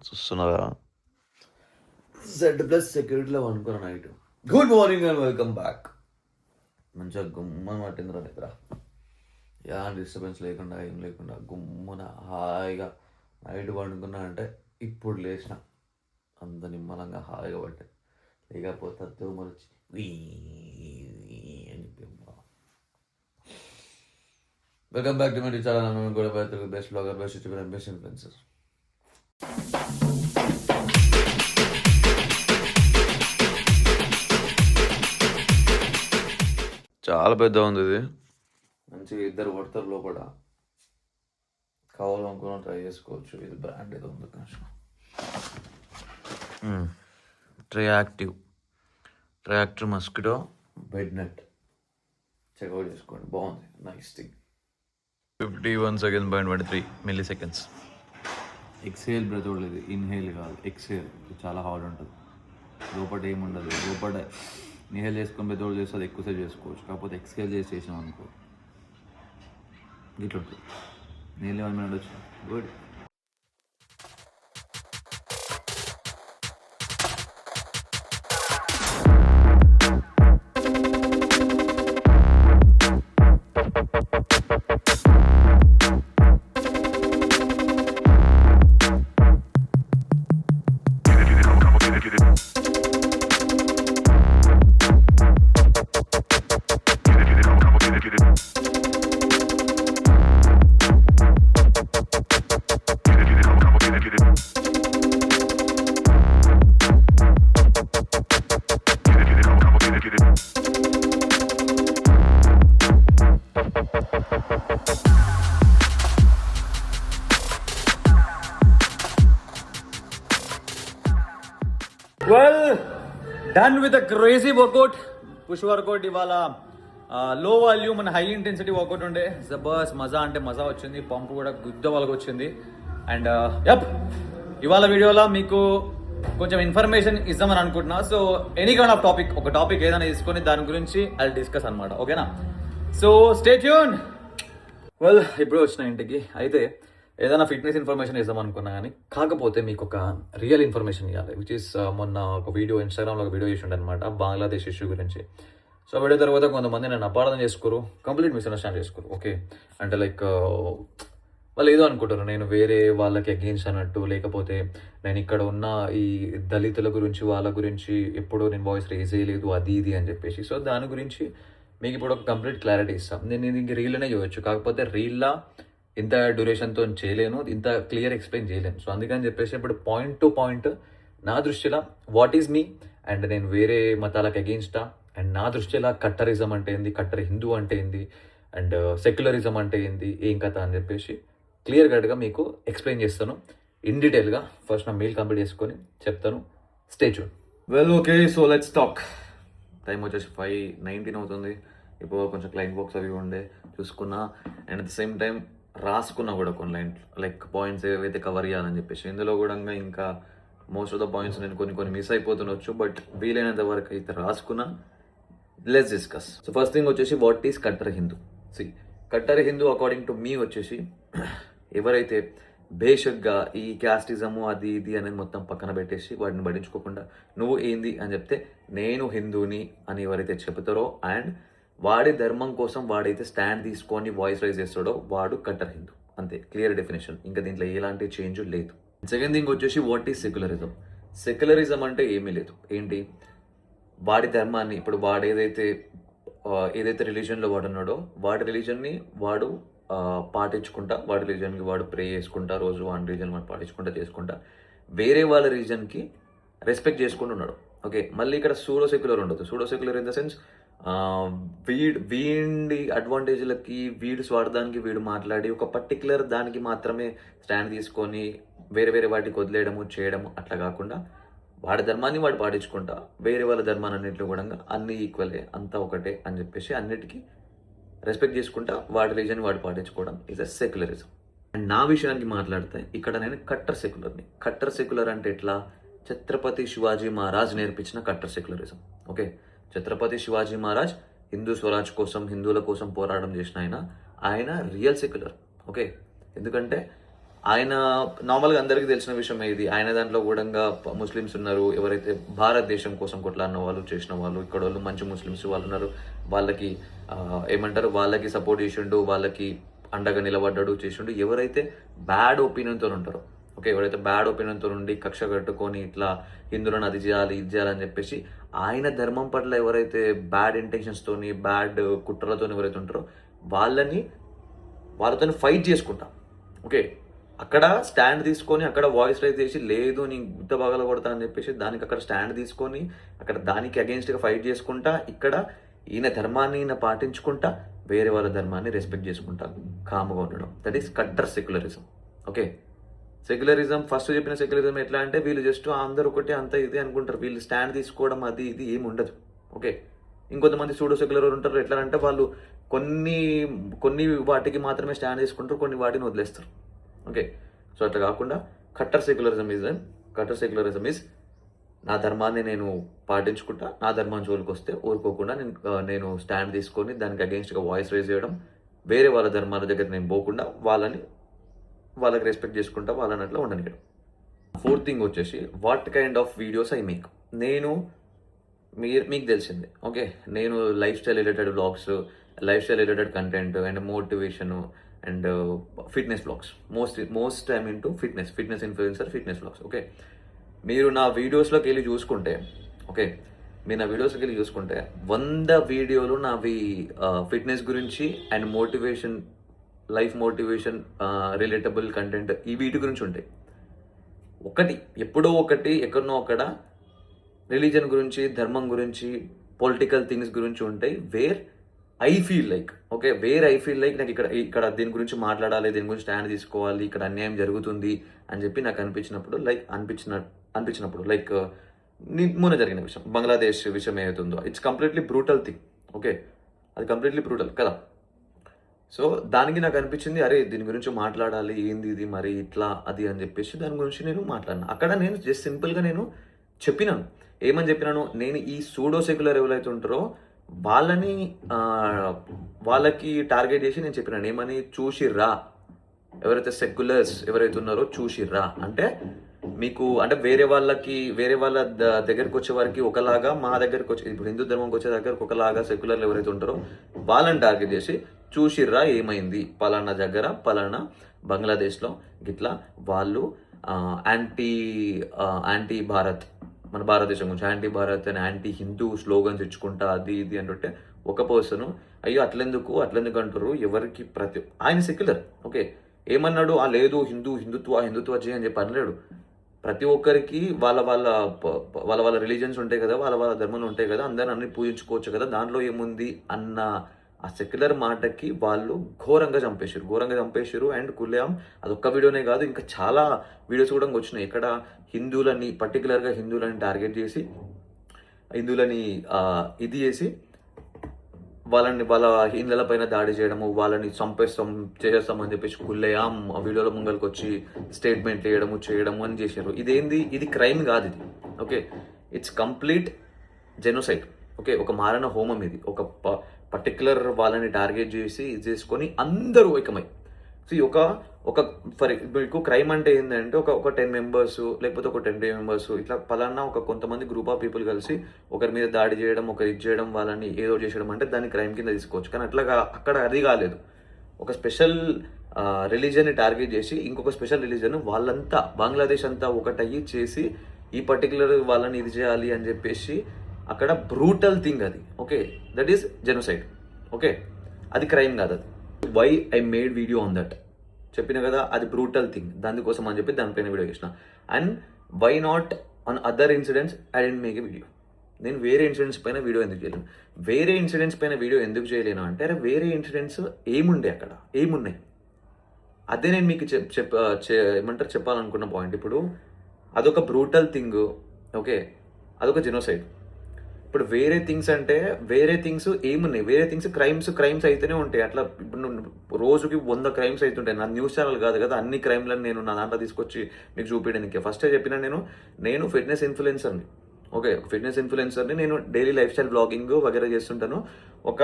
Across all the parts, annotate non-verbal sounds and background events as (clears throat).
చూస్తున్నారా Z plus సెక్యూరిటీలో అనుకున్నా night good morning and welcome back మంచిగా గుమ్మని పట్టిందిరా నిద్ర. ఎలాంటి డిస్టర్బెన్స్ లేకుండా ఏం లేకుండా గుమ్మున హాయిగా నైట్ పండుకున్నా అంటే ఇప్పుడు లేచిన అంత నిమ్మలంగా హాయిగా పట్టే లేకపోతే అద్దె వచ్చి అని welcome back to my channel కూడా best blogger best youtuber best influencer చాలా పెద్ద ఉంది ఇది. మంచిగా ఇద్దరు పడతారు లోపల. కావాలనుకున్న ట్రై చేసుకోవచ్చు. ఇది బ్రాండ్ ఏదో ఉంది కొంచెం triactive triactive mosquito bed net check out చేసుకోండి. బాగుంది. Nice thing fifty one seconds point twenty three milliseconds exhale breath లేదు ఇన్హేల్ కాదు ఎక్సేల్ చాలా హార్డ్ ఉంటుంది. లోపల ఏముండదు లోపల ఇన్హేల్ చేసుకొని బ్రెత్ చేస్తే అది ఎక్కువసేపు చేసుకోవచ్చు కాకపోతే ఎక్స్హేల్ చేసి చేసినాం అనుకో ఇట్లా ఉంటుంది నీళ్ళు వన్ మినిట్ వచ్చి good and with crazy workout push workout ఇవాళ low volume and high intensity workout ఉండే. జబర్స్ మజా అంటే మజా వచ్చింది పంపు కూడా గుద్ద వాళ్ళకి వచ్చింది. అండ్ యప్ uh, ఇవాళ వీడియోలో మీకు కొంచెం ఇన్ఫర్మేషన్ ఇద్దామని అనుకుంటున్నా. So any kind of topic ఒక టాపిక్ ఏదైనా తీసుకొని దాని గురించి అది డిస్కస్ అనమాట ఓకేనా సో స్టే ట్యూన్ వెల్ ఇప్పుడు వచ్చిన ఇంటికి అయితే ఏదైనా ఫిట్నెస్ ఇన్ఫర్మేషన్ ఇద్దాం అనుకున్నా కానీ కాకపోతే మీకు ఒక రియల్ ఇన్ఫర్మేషన్ ఇవ్వాలి విచ్ ఇస్ మొన్న ఒక వీడియో ఇన్స్టాగ్రామ్లో ఒక వీడియో చేసి అనమాట బంగ్లాదేశ్ ఇష్యూ గురించి సో వీడియో తర్వాత కొంతమంది నన్ను అపార్థం చేసుకోరు కంప్లీట్ మిస్అండర్స్టాండ్ చేసుకోరు ఓకే అంటే లైక్ uh, వాళ్ళు ఏదో అనుకుంటారు నేను వేరే వాళ్ళకి అగెయిన్స్ అన్నట్టు లేకపోతే నేను ఇక్కడ ఉన్న ఈ దళితుల గురించి వాళ్ళ గురించి ఎప్పుడూ నేను వాయిస్ రేజ్ చేయలేదు అది ఇది అని చెప్పేసి. సో దాని గురించి మీకు ఇప్పుడు ఒక కంప్లీట్ క్లారిటీ ఇస్తాం. నేను ఇది ఇంక రీల్లోనే చూడొచ్చు కాకపోతే రీల్లా ఇంత డ్యూరేషన్తో చేయలేను ఇంత క్లియర్ ఎక్స్ప్లెయిన్ చేయలేను. సో అందుకని చెప్పేసి ఇప్పుడు పాయింట్ టు పాయింట్ నా దృష్టిలో వాట్ ఈజ్ మీ అండ్ నేను వేరే మతాలకు అగెయిన్స్టా అండ్ నా దృష్టిలో కట్టరిజం అంటే ఏంది? కట్టర్ హిందూ అంటే ఏంది? అండ్ సెక్యులరిజం అంటే ఏంది? ఏం కథ అని చెప్పేసి క్లియర్ కట్గా మీకు ఎక్స్ప్లెయిన్ చేస్తాను. ఇన్ డీటెయిల్గా ఫస్ట్ నా మెయిల్ కంప్లీట్ చేసుకొని చెప్తాను. స్టేచ్ well okay so let's talk time వచ్చేసి ఫైవ్ నైన్టీన్ అవుతుంది. ఇప్పుడు కొంచెం క్లైంట్ బాక్స్ అవి ఉండే చూసుకున్నా. And at the same time రాసుకున్నా కూడా కొన్ని లైన్ లైక్ పాయింట్స్ ఏవైతే కవర్ చేయాలని చెప్పేసి. ఇందులో కూడా ఇంకా మోస్ట్ ఆఫ్ ద పాయింట్స్ నేను కొన్ని కొన్ని మిస్ అయిపోతుండొచ్చు బట్ వీలైనంత వరకు అయితే రాసుకున్నా let's discuss so first thing వచ్చేసి వాట్ ఈస్ కట్టర్ హిందూ సి కట్టర్ హిందూ అకార్డింగ్ టు మీ వచ్చేసి (clears throat) ఎవరైతే బేషక్గా ఈ క్యాస్టిజము అది ఇది అనేది మొత్తం పక్కన పెట్టేసి వాటిని పట్టించుకోకుండా నువ్వు ఏంది అని చెప్తే నేను హిందూని అని ఎవరైతే చెబుతారో అండ్ వాడి ధర్మం కోసం వాడైతే స్టాండ్ తీసుకొని వాయిస్ రైజ్ చేస్తాడో వాడు కట్టర్ హిందూ. అంతే క్లియర్ డెఫినేషన్. ఇంకా దీంట్లో ఎలాంటి చేంజ్ లేదు. సెకండ్ థింగ్ వచ్చేసి వాట్ ఈస్ సెక్యులరిజం? సెక్యులరిజం అంటే ఏమీ లేదు. ఏంటి? వాడి ధర్మాన్ని ఇప్పుడు వాడు ఏదైతే ఏదైతే రిలీజన్లో వాడు ఉన్నాడో వాడి రిలీజన్ని వాడు పాటించుకుంటా వాడి రిలీజన్కి వాడు ప్రే చేసుకుంటా రోజు వాడి రిలీజన్ వాడు పాటించుకుంటా చేసుకుంటా వేరే వాళ్ళ రిలీజన్కి రెస్పెక్ట్ చేసుకుంటూ ఉన్నాడు. ఓకే మళ్ళీ ఇక్కడ సూడో సెక్యులర్ ఉండదు pseudo secular in the sense వీడు వీడి అడ్వాంటేజ్లకి వీడి స్వార్థానికి వీడు మాట్లాడి ఒక పర్టికులర్ దానికి మాత్రమే స్టాండ్ తీసుకొని వేరే వేరే వాటికి వదిలేయడము చేయడము అట్లా కాకుండా వాడి ధర్మాన్ని వాడు పాటించుకుంటా. వేరే వాళ్ళ ధర్మాన్ని అన్నింటిలో కూడా అన్ని ఈక్వలే అంతా ఒకటే అని చెప్పేసి అన్నిటికీ రెస్పెక్ట్ చేసుకుంటా వాడి రిలీజన్ వాడు పాటించుకోవడం ఇస్ అ సెక్యులరిజం అండ్ నా విషయానికి మాట్లాడితే ఇక్కడ నేను కట్టర్ సెక్యులర్ని కట్టర్ సెక్యులర్ అంటే ఎట్లా? ఛత్రపతి శివాజీ మహారాజ్ నేర్పించిన కట్టర్ సెక్యులరిజం ఓకే? ఛత్రపతి శివాజీ మహారాజ్ హిందూ స్వరాజ్ కోసం హిందువుల కోసం పోరాటం చేసిన ఆయన. ఆయన రియల్ సెక్యులర్. ఓకే? ఎందుకంటే ఆయన నార్మల్గా అందరికీ తెలిసిన విషయం ఇది ఆయన దాంట్లో కూడా ముస్లిమ్స్ ఉన్నారు. ఎవరైతే భారతదేశం కోసం కొట్లాడిన వాళ్ళు చేసిన వాళ్ళు ఇక్కడ వాళ్ళు మంచి ముస్లిమ్స్ వాళ్ళు ఉన్నారు. వాళ్ళకి ఏమంటారు? వాళ్ళకి సపోర్ట్ చేసిండు వాళ్ళకి అండగా నిలబడ్డాడు చేసిండు. ఎవరైతే బ్యాడ్ ఒపీనియన్తో ఉంటారో ఓకే ఎవరైతే బ్యాడ్ ఒపీనియన్తో ఉండి కక్ష కట్టుకొని ఇట్లా హిందువులను అది చేయాలి ఇది చేయాలని చెప్పేసి ఆయన ధర్మం పట్ల ఎవరైతే బ్యాడ్ ఇంటెన్షన్స్తోని బ్యాడ్ కుట్రలతో ఎవరైతే ఉంటారో వాళ్ళని వాళ్ళతో ఫైట్ చేసుకుంటాం. ఓకే అక్కడ స్టాండ్ తీసుకొని అక్కడ వాయిస్ రైజ్ చేసి లేదు నీ గుత్త బాగాలు కొడతా అని చెప్పేసి దానికి అక్కడ స్టాండ్ తీసుకొని అక్కడ దానికి అగేన్స్ట్గా ఫైట్ చేసుకుంటా ఇక్కడ ఈయన ధర్మాన్ని ఈయన పాటించుకుంటా వేరే వాళ్ళ ధర్మాన్ని రెస్పెక్ట్ చేసుకుంటా కాముగా ఉండడం. దట్ ఈస్ కట్టర్ సెక్యులరిజం ఓకే సెక్యులరిజం ఫస్ట్ చెప్పిన సెక్యులరిజం ఎట్లా అంటే వీళ్ళు జస్ట్ అందరూ ఒకటి అంత ఇది అనుకుంటారు. వీళ్ళు స్టాండ్ తీసుకోవడం అది ఇది ఏమి ఉండదు. ఓకే? ఇంకొంతమంది సూడో సెక్యులర్ ఉంటారు. ఎట్లా అంటే వాళ్ళు కొన్ని కొన్ని వాటికి మాత్రమే స్టాండ్ తీసుకుంటారు. కొన్ని వాటిని వదిలేస్తారు. ఓకే? సో అట్లా కాకుండా కట్టర్ సెక్యులరిజం ఇస్ కట్టర్ సెక్యులరిజం ఇస్ నా ధర్మాన్ని నేను పాటించుకుంటా. నా ధర్మం జోలికి వస్తే ఊరుకోకుండా నేను నేను స్టాండ్ తీసుకొని దానికి అగెన్స్ట్గా వాయిస్ రేజ్ చేయడం వేరే వాళ్ళ ధర్మాల దగ్గర నేను పోకుండా వాళ్ళని వాళ్ళకి రెస్పెక్ట్ చేసుకుంటా వాళ్ళని అట్లా ఉండనియడం ఫోర్త్ థింగ్ వచ్చేసి what kind of videos I make నేను మీరు మీకు తెలిసిందే ఓకే నేను lifestyle related blogs lifestyle related content and motivation and fitness blogs most most time into fitness fitness influencer fitness blogs okay మీరు నా వీడియోస్లోకి వెళ్ళి చూసుకుంటే ఓకే మీరు నా వీడియోస్కి వెళ్ళి చూసుకుంటే వంద వీడియోలు నావి uh, ఫిట్నెస్ గురించి and motivation life motivation relatable content ఈ వీటి గురించి ఉంటాయి. ఒకటి ఎప్పుడో ఒకటి ఎక్కడనో అక్కడ రిలీజన్ గురించి ధర్మం గురించి పొలిటికల్ థింగ్స్ గురించి ఉంటాయి where I feel like okay where I feel like నాకు ఇక్కడ ఇక్కడ దీని గురించి మాట్లాడాలి దీని గురించి స్టాండ్ తీసుకోవాలి ఇక్కడ అన్యాయం జరుగుతుంది అని చెప్పి నాకు అనిపించినప్పుడు లైక్ అనిపించిన అనిపించినప్పుడు లైక్ uh, మొన్న జరిగిన విషయం బంగ్లాదేశ్ విషయం ఏదైతుందో. It's completely brutal thing okay అది కంప్లీట్లీ బ్రూటల్ కదా? సో దానికి నాకు అనిపించింది అరే దీని గురించి మాట్లాడాలి ఏంది ఇది మరి ఇట్లా అది అని చెప్పేసి దాని గురించి నేను మాట్లాడినా. అక్కడ నేను జస్ట్ సింపుల్గా నేను చెప్పినాను. ఏమని చెప్పినాను? నేను ఈ సూడో సెక్యులర్ ఎవరైతే ఉంటారో వాళ్ళని వాళ్ళకి టార్గెట్ చేసి నేను చెప్పినాను. ఏమని? చూసిర్రా. ఎవరైతే సెక్యులర్స్ ఎవరైతే ఉన్నారో చూసిర్రా. అంటే మీకు అంటే వేరే వాళ్ళకి వేరే వాళ్ళ ద- దగ్గరికి వచ్చే వారికి ఒకలాగా మా దగ్గరికి వచ్చే ఇప్పుడు హిందూ ధర్మంకి వచ్చే దగ్గరకు ఒకలాగా సెక్యులర్లు ఎవరైతే ఉంటారో వాళ్ళని టార్గెట్ చేసి చూసిర్రా ఏమైంది? పలానా దగ్గర పలానా బంగ్లాదేశ్లో. గిట్లా వాళ్ళు యాంటీ యాంటీ భారత్ మన భారతదేశం గురించి యాంటీ భారత్ అని యాంటీ హిందూ స్లోగన్స్ ఇచ్చుకుంటా అది ఇది అంటుంటే ఒక పర్సన్ అయ్యో అట్లెందుకు? అట్లెందుకు అంటారు ఎవరికి ప్రతి ఆయన సెక్యులర్ ఓకే. ఏమన్నాడు? ఆ లేదు హిందూ హిందుత్వ హిందుత్వ చేయి అని చెప్పి అనలేడు. ప్రతి ఒక్కరికి వాళ్ళ వాళ్ళ వాళ్ళ వాళ్ళ రిలీజన్స్ ఉంటాయి కదా వాళ్ళ వాళ్ళ ధర్మాలు ఉంటాయి కదా అందరిని అన్ని పూజించుకోవచ్చు కదా దాంట్లో ఏముంది? అన్న ఆ సెక్యులర్ మాటకి వాళ్ళు ఘోరంగా చంపేశారు ఘోరంగా చంపేశారు అండ్ కుల్యాం అదొక్క వీడియోనే కాదు ఇంకా చాలా వీడియోస్ కూడా వచ్చినాయి ఇక్కడ హిందువులని పర్టికులర్గా హిందువులని టార్గెట్ చేసి హిందువులని ఇది చేసి వాళ్ళని వాళ్ళ హిందువుల పైన దాడి చేయడము వాళ్ళని చంపేస్తాం చేసేస్తాం అని చెప్పేసి కుల్లేయాం ఆ వీడియోలో ముంగల్కి వచ్చి స్టేట్మెంట్ చేయడము చేయడము అని చేశారు. ఇదేంది? ఇది క్రైమ్ కాదు ఇది. Okay it's complete genocide okay ఒక మారణ హోమం ఇది. ఒక పర్టికులర్ వాళ్ళని టార్గెట్ చేసి ఇది చేసుకొని అందరూ ఏకమై. సో ఒక ఒక ఫర్ మీకు క్రైమ్ అంటే ఏంటంటే ఒక ఒక టెన్ మెంబర్స్ లేకపోతే ఒక టెన్ మెంబర్స్ ఇట్లా పలానా ఒక కొంతమంది గ్రూప్ ఆఫ్ పీపుల్ కలిసి ఒకరి మీద దాడి చేయడం ఒకరి ఇది చేయడం వాళ్ళని ఏదో చేయడం అంటే దాన్ని క్రైమ్ కింద తీసుకోవచ్చు. కానీ అట్లా అక్కడ అది కాలేదు. ఒక స్పెషల్ రిలీజన్ని టార్గెట్ చేసి ఇంకొక స్పెషల్ రిలీజన్ వాళ్ళంతా బంగ్లాదేశ్ అంతా ఒకటయ్యి చేసి ఈ పర్టికులర్ వాళ్ళని ఇది చేయాలి అని చెప్పేసి అక్కడ బ్రూటల్ థింగ్ అది. Okay that is genocide okay అది క్రైమ్ కాదు అది. Why I made video on that చెప్పిన కదా అది బ్రూటల్ థింగ్ దానికోసం అని చెప్పి దానిపైన వీడియో చేసిన. And why not on other incidents I didn't make a video నేను వేరే ఇన్సిడెంట్స్ పైన వీడియో ఎందుకు చేయలేను? వేరే ఇన్సిడెంట్స్ పైన వీడియో ఎందుకు చేయలేను అంటే అరే వేరే ఇన్సిడెంట్స్ ఏముండే అక్కడ? ఏమున్నాయి? అదే నేను మీకు చెప్ చెప్ చె- ఏమంటారు? చెప్పాలనుకున్న పాయింట్ ఇప్పుడు అదొక బ్రూటల్ థింగ్ ఓకే అదొక జెనోసైడ్ ఇప్పుడు వేరే థింగ్స్ అంటే వేరే థింగ్స్ ఏమున్నాయి? వేరే థింగ్స్ క్రైమ్స్ క్రైమ్స్ అయితేనే ఉంటాయి. అట్లా ఇప్పుడు రోజుకి వంద క్రైమ్స్ అవుతుంటాయి నా న్యూస్ ఛానల్ కాదు కదా అన్ని క్రైమ్లను నేను నా దాంట్లో తీసుకొచ్చి మీకు చూపించడానికి. ఫస్టే చెప్పిన నేను నేను ఫిట్నెస్ ఇన్ఫ్లుయెన్సర్ని. ఓకే ఫిట్నెస్ ఇన్ఫ్లుయెన్సర్ని నేను డైలీ లైఫ్ స్టైల్ బ్లాగింగ్ వగేరా చేస్తుంటాను. ఒక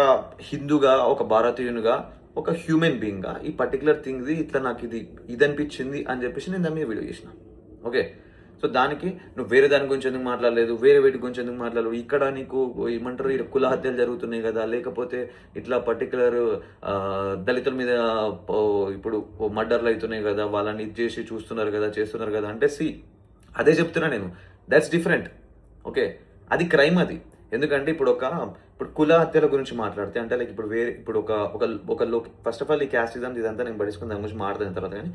హిందూగా ఒక భారతీయునిగా ఒక హ్యూమన్ బీయింగ్గా ఈ పర్టికులర్ థింగ్ది ఇట్లా నాకు ఇది ఇది అనిపించింది అని చెప్పేసి నేను దాని మీద వీడియో చేసిన. ఓకే? సో దానికి నువ్వు వేరే దాని గురించి ఎందుకు మాట్లాడలేదు? వేరే వీటి గురించి ఎందుకు మాట్లాడలేదు? ఇక్కడ నీకు ఏమంటారు ఇక్కడ కుల హత్యలు జరుగుతున్నాయి కదా. లేకపోతే ఇట్లా పర్టికులర్ దళితుల మీద ఇప్పుడు మర్డర్లు అవుతున్నాయి కదా. వాళ్ళని ఇది చేసి చూస్తున్నారు కదా చేస్తున్నారు కదా. అంటే సి అదే చెప్తున్నా నేను. దట్స్ డిఫరెంట్ ఓకే అది క్రైమ్ అది. ఎందుకంటే ఇప్పుడు ఒక ఇప్పుడు కుల హత్యల గురించి మాట్లాడితే అంటే లైక్ ఇప్పుడు వేరే ఇప్పుడు ఒక ఒక ఒక లో ఫస్ట్ ఆఫ్ ఆల్ ఈ క్యాస్టిజం ఇదంతా నేను పడుచుకుని దాని గురించి మాట్లాడిన తర్వాత కానీ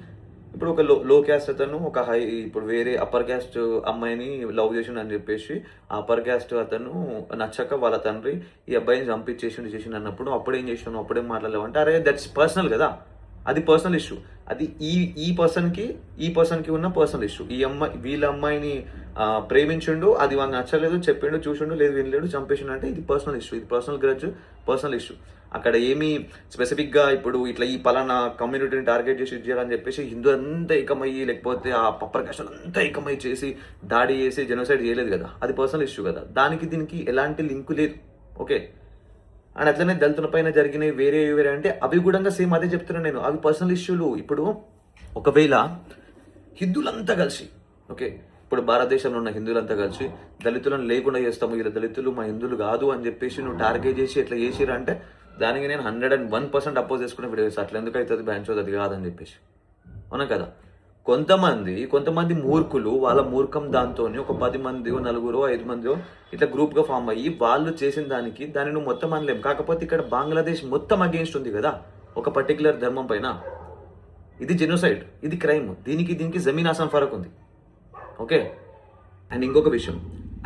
ఇప్పుడు ఒక లో లో క్యాస్ట్ అతను ఒక హై ఇప్పుడు వేరే అప్పర్ క్యాస్ట్ అమ్మాయిని లవ్ చేసిండు అని చెప్పేసి ఆ అప్పర్ క్యాస్ట్ అతను నచ్చక వాళ్ళ తండ్రి ఈ అబ్బాయిని చంపించేసిండు చేసిండు అన్నప్పుడు అప్పుడేం చేసాను అప్పుడేం మాట్లాడలేవు అంటే అరే దట్స్ పర్సనల్ కదా. అది పర్సనల్ ఇష్యూ అది ఈ ఈ పర్సన్కి ఈ పర్సన్కి ఉన్న పర్సనల్ ఇష్యూ ఈ అమ్మాయి వీళ్ళ అమ్మాయిని ప్రేమించుండు ప్రేమించిండు అది వాళ్ళు నచ్చలేదు చెప్పిండు చూసిండు లేదు వినలేడు చంపేసిండు అంటే ఇది పర్సనల్ ఇష్యూ ఇది పర్సనల్ గ్రడ్జ్ పర్సనల్ ఇష్యూ అక్కడ ఏమీ స్పెసిఫిక్గా ఇప్పుడు ఇట్లా ఈ పలానా కమ్యూనిటీని టార్గెట్ చేసి చేయాలని చెప్పేసి హిందూ అంతా ఏకమయ్యి లేకపోతే ఆ పప్పర్ కష్టాలు అంతా ఏకమయ్యి చేసి దాడి చేసి జెనోసైడ్ చేయలేదు కదా. అది పర్సనల్ ఇష్యూ కదా. దానికి దీనికి ఎలాంటి లింకు లేదు. ఓకే అండ్ అట్లనే దళితుల పైన జరిగినవి వేరే వేరే అంటే అవి కూడా సేమ్ అదే చెప్తున్నాను నేను. అవి పర్సనల్ ఇష్యూలు ఇప్పుడు ఒకవేళ హిందువులంతా కలిసి ఓకే ఇప్పుడు భారతదేశంలో ఉన్న హిందువులంతా కలిసి దళితులను లేకుండా చేస్తాము. ఇలా దళితులు మా హిందువులు కాదు అని చెప్పేసి నువ్వు టార్గెట్ చేసి ఎట్లా చేసిరంటే అంటే దానికి నేను hundred and one percent oppose చేసుకునే వీడియో అట్లా ఎందుకు అవుతుంది బ్యాంచ్ అది కాదని చెప్పేసి. అవునా కదా? కొంతమంది కొంతమంది మూర్ఖులు వాళ్ళ మూర్ఖం దాంతో ఒక పది మంది నలుగురు ఐదు మంది ఇట్లా గ్రూప్గా ఫామ్ అయ్యి వాళ్ళు చేసిన దానికి దాన్ని నువ్వు మొత్తం అనలేం. కాకపోతే ఇక్కడ బంగ్లాదేశ్ మొత్తం అగేన్స్ట్ ఉంది కదా ఒక పర్టికులర్ ధర్మం పైన. ఇది జెనోసైడ్ ఇది క్రైమ్ దీనికి దీనికి జమీన్ ఆసం ఫరక్ ఉంది. ఓకే అండ్ ఇంకొక విషయం.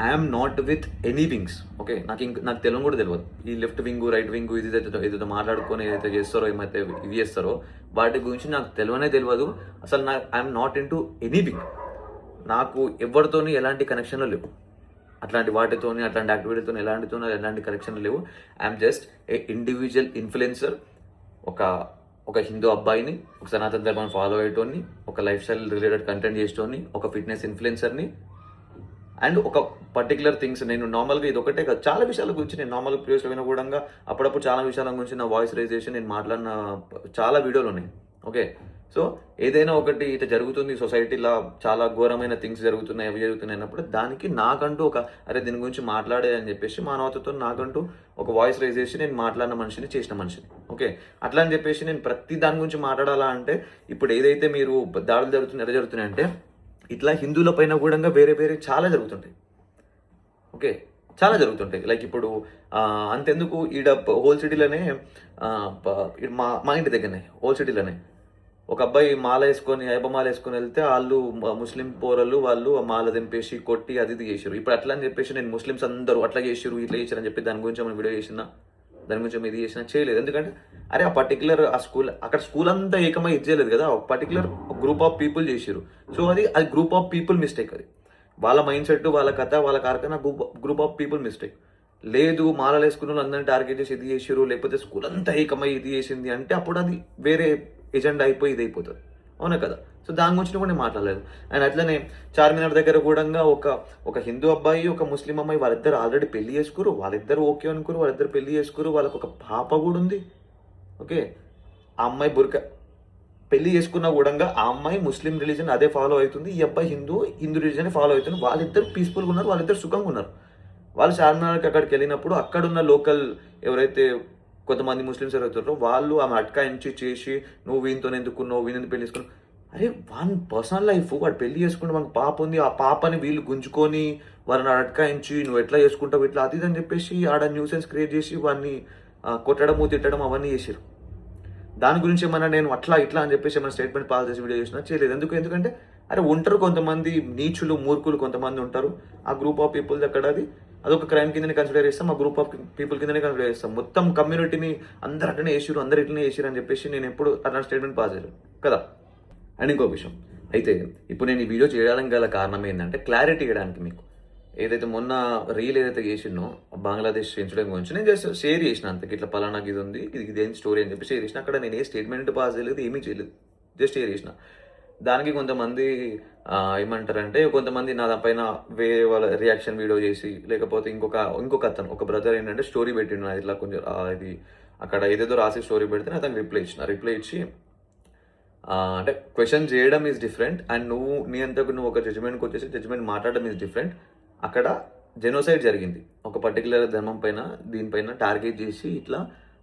I'm not with any wings okay నాకు ఇంక నాకు తెలుగు కూడా తెలియదు ఈ లెఫ్ట్ వింగ్ రైట్ వింగ్ ఇది ఏదైతే మాట్లాడుకొని ఏదైతే చేస్తారో ఏమైతే ఇది చేస్తారో వాటి గురించి నాకు తెలియనే తెలియదు అసలు నా I'm not into any wing నాకు ఎవరితోని ఎలాంటి కనెక్షన్లు లేవు. అట్లాంటి వాటితోని అట్లాంటి యాక్టివిటీతో ఎలాంటితో ఎలాంటి కనెక్షన్లు లేవు. I'm just a individual influencer ఒక ఒక హిందూ అబ్బాయిని ఒక సనాతన ధర్మాన్ని ఫాలో అయ్యేటోని ఒక లైఫ్ స్టైల్ రిలేటెడ్ కంటెంట్ చేసేటోని ఒక ఫిట్నెస్ ఇన్ఫ్లుయెన్సర్ని అండ్ ఒక పర్టికులర్ థింగ్స్ నేను నార్మల్గా ఇది ఒకటే కాదు చాలా విషయాల గురించి నేను నార్మల్ ప్లేస్లో వినకూడంగా కూడా అప్పుడప్పుడు చాలా విషయాల గురించి నా వాయిస్ రైజ్ చేసి నేను మాట్లాడిన చాలా వీడియోలు ఉన్నాయి. ఓకే సో ఏదైనా ఒకటి ఇట్లా జరుగుతుంది సొసైటీలో చాలా ఘోరమైన థింగ్స్ జరుగుతున్నాయి అవి జరుగుతున్నాయి అన్నప్పుడు దానికి నాకంటూ ఒక అరే దీని గురించి మాట్లాడే అని చెప్పేసి మానవతతో నాకంటూ ఒక వాయిస్ రైజ్ చేసి నేను మాట్లాడిన మనిషిని చేసిన మనిషిని. ఓకే అట్లా అని చెప్పేసి నేను ప్రతి దాని గురించి మాట్లాడాలా అంటే ఇప్పుడు ఏదైతే మీరు దాడులు జరుగుతున్నాయి ఎలా జరుగుతున్నాయి అంటే ఇట్లా హిందువుల పైన కూడా వేరే వేరే చాలా జరుగుతుంటాయి. ఓకే? చాలా జరుగుతుంటాయి. లైక్ ఇప్పుడు అంతెందుకు ఈడ హోల్ సిటీలోనే మా మా ఇంటి దగ్గరనే హోల్ సిటీలోనే. ఒక అబ్బాయి మాల వేసుకొని అయ్యప్ప మాల వేసుకొని వెళ్తే వాళ్ళు ముస్లిం పోరలు వాళ్ళు ఆ మాల దింపేసి కొట్టి అది ఇది చేసారు ఇప్పుడు అట్లా అని చెప్పేసి నేను ముస్లిమ్స్ అందరూ అట్లా చేసారు ఇట్లా చేసారు అని చెప్పి దాని గురించి మనం వీడియో చేసిన దాని గురించి ఇది చేసినా చేయలేదు. ఎందుకంటే అరే ఆ పర్టికులర్ ఆ స్కూల్ అక్కడ స్కూల్ అంతా ఏకమై ఇది చేయలేదు కదా. ఒక పర్టికులర్ గ్రూప్ ఆఫ్ పీపుల్ చేసారు సో అది అది గ్రూప్ ఆఫ్ పీపుల్ మిస్టేక్ అది. వాళ్ళ మైండ్ సెట్ వాళ్ళ కథ వాళ్ళ Karkhana group group of people mistake లేదు మాలలు వేసుకున్న వాళ్ళు అందరిని టార్గెట్ చేసి ఇది చేసారు లేకపోతే స్కూల్ అంతా ఏకమై ఇది చేసింది అంటే అప్పుడు అది వేరే ఎజెండా అయిపోయి ఇది అయిపోతుంది. అవునా కదా? సో దాని గురించి కూడా నేను మాట్లాడలేదు. అండ్ అట్లనే చార్మినార్ దగ్గర కూడా ఒక ఒక హిందూ అబ్బాయి ఒక ముస్లిం అమ్మాయి వాళ్ళిద్దరు ఆల్రెడీ పెళ్ళి చేసుకురు వాళ్ళిద్దరు ఓకే అనుకురు వాళ్ళిద్దరు పెళ్ళి చేసుకురు వాళ్ళకు ఒక పాప కూడా ఉంది. ఓకే? ఆ అమ్మాయి బుర్క పెళ్ళి చేసుకున్న కూడా ఆ అమ్మాయి ముస్లిం రిలీజన్ అదే ఫాలో అవుతుంది. ఈ అబ్బాయి హిందూ హిందూ రిలీజన్ ఫాలో అవుతుంది. వాళ్ళిద్దరు పీస్ఫుల్గా ఉన్నారు. వాళ్ళిద్దరు సుఖంగా ఉన్నారు. వాళ్ళు చార్మినార్కి అక్కడికి వెళ్ళినప్పుడు అక్కడున్న లోకల్ ఎవరైతే కొంతమంది ముస్లిమ్స్ ఎవరైతే వాళ్ళు ఆమె అట్కాయించి చేసి నువ్వు వీనితో ఎందుకు వీనిని పెళ్ళి చేసుకున్నావు? అరే వన్ పర్సనల్ లైఫ్ వాడు పెళ్ళి చేసుకుంటే మనకు పాప ఉంది ఆ పాపని వీళ్ళు గుంజుకొని వాళ్ళని అడకాయించి నువ్వు ఎట్లా చేసుకుంటావు ఇట్లా అది ఇది అని చెప్పేసి ఆడ న్యూసెన్స్ క్రియేట్ చేసి వాడిని కొట్టడము తిట్టడం అవన్నీ చేసారు దాని గురించి ఏమన్నా నేను అట్లా ఇట్లా అని చెప్పేసి ఏమైనా స్టేట్మెంట్ పాస్ చేసి వీడియో చేసినా చేయలేదు. ఎందుకు? ఎందుకంటే అరే ఉంటారు కొంతమంది నీచులు మూర్ఖులు కొంతమంది ఉంటారు. ఆ గ్రూప్ ఆఫ్ పీపుల్ దగ్గర అది అదొక క్రైమ్ కిందనే కన్సిడర్ చేస్తాం ఆ గ్రూప్ ఆఫ్ పీపుల్ కిందనే కన్సిడర్ చేస్తాం. మొత్తం కమ్యూనిటీని అందరు అట్లనే వేసారు అందరు ఇట్లనే వేసారు అని చెప్పేసి నేను ఎప్పుడు అట్లా స్టేట్మెంట్ పాస్ చేయలేదు. కదా? అండ్ ఇంకో విషయం. అయితే ఇప్పుడు నేను ఈ వీడియో చేయడానికి గల కారణం ఏంటంటే క్లారిటీ ఇవ్వడానికి మీకు. ఏదైతే మొన్న రీల్ ఏదైతే చేసినో బంగ్లాదేశ్ చేయించడం గురించి నేను జస్ట్ షేర్ చేసిన అంతకి ఇట్లా పలానాకి ఇది ఉంది ఇది ఇదేం స్టోరీ అని చెప్పి షేర్ చేసిన. అక్కడ నేను ఏ స్టేట్మెంట్ పాస్ చేయలేదు ఏమీ చేయలేదు. జస్ట్ షేర్ చేసిన. దానికి కొంతమంది ఏమంటారంటే కొంతమంది నా పైన వేరే వాళ్ళ రియాక్షన్ వీడియో చేసి లేకపోతే ఇంకొక ఇంకొక అతను ఒక బ్రదర్ ఏంటంటే స్టోరీ పెట్టిండు. ఇట్లా కొంచెం ఇది అక్కడ ఏదేదో రాసి స్టోరీ పెడితే అతను రిప్లై ఇచ్చిన. రిప్లై ఇచ్చి అంటే క్వశ్చన్ చేయడం ఈజ్ డిఫరెంట్ అండ్ నువ్వు నీ అంతకు నువ్వు ఒక జడ్జ్మెంట్కి వచ్చేసి జడ్జ్మెంట్ మాట్లాడడం ఈజ్ డిఫరెంట్ అక్కడ జెనోసైడ్ జరిగింది. ఒక పర్టికులర్ ధర్మం పైన దీనిపైన టార్గెట్ చేసి ఇట్లా